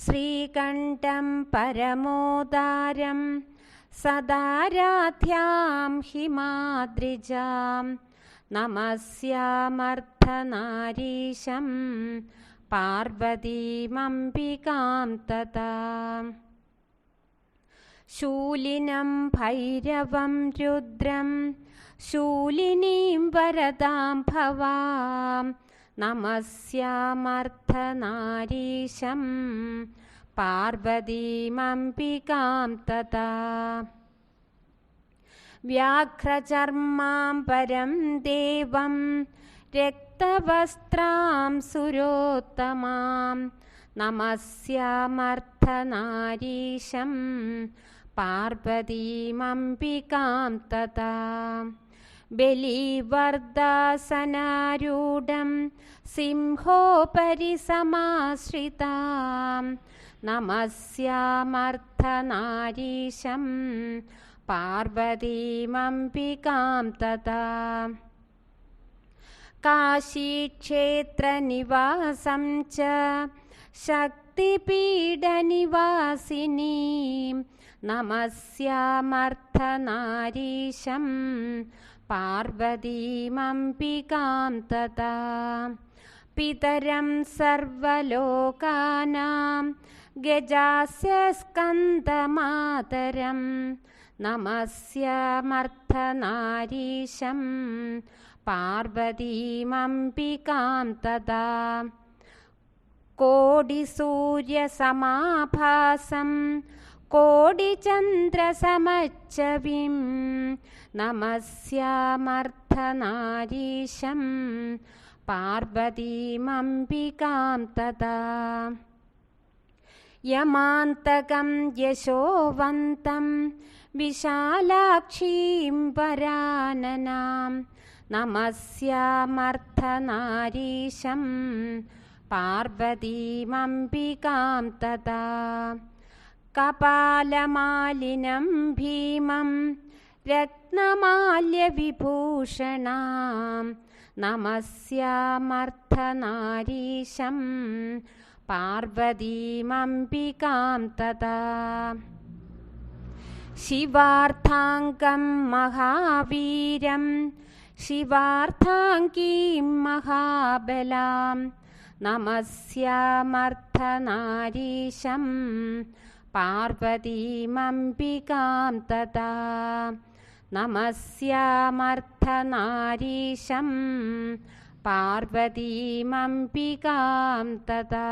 श्रीकण्ठं परमोदारं सदाराध्यां हिमाद्रिजां नमस्यामर्थनारीशं पार्वतीमम्बिकां तथा शूलिनं भैरवं रुद्रं शूलिनीं वरदां भवां नमस्यामर्थनारीशं पार्वतीमम्बिकां तथा। व्याघ्रचर्मां परं देवं रक्तवस्त्रां सुरोत्तमां। नमस्यामर्थनारीशं पार्वतीमम्बिकां तथा बलिवर्दासनारूढं सिंहोपरि समाश्रितां नमस्यामर्थनारीशं पार्वतीमम्बिकां तथा काशीक्षेत्रनिवासं च शक्तिपीडनिवासिनीं नमस्यामर्थनारीशं पार्वतीमम्बिकां तथा पितरं सर्वलोकानां गजास्य स्कन्दमातरं नमस्यामर्थनारीशं पार्वतीमम्बिकां तदा कोडिसूर्यसमाभासं कोडिचन्द्रसमच्चविं नमस्यामर्थनारीशं पार्वतीमम्बिकां तदा। यमान्तकं यशोवन्तं विशालाक्षीं वराननां नमस्यामर्थनारीशं पार्वतीमम्बिकां तदा കപാലമാലിനം ഭീമം രത്നമാല്യവിഭൂഷണാം നമസ്യമർത്ഥനാരീശം പാർവതീമംബികാം തഥാ. ശിവാർത്ഥാംഗം മഹാവീരം ശിവാർത്ഥാംഗീം മഹാബലാം നമസ്യമർത്ഥനാരീശം पार्वतीमम्बिकां तदा। नमस्यामर्थनारीशं पार्वतीमम्बिकां तदा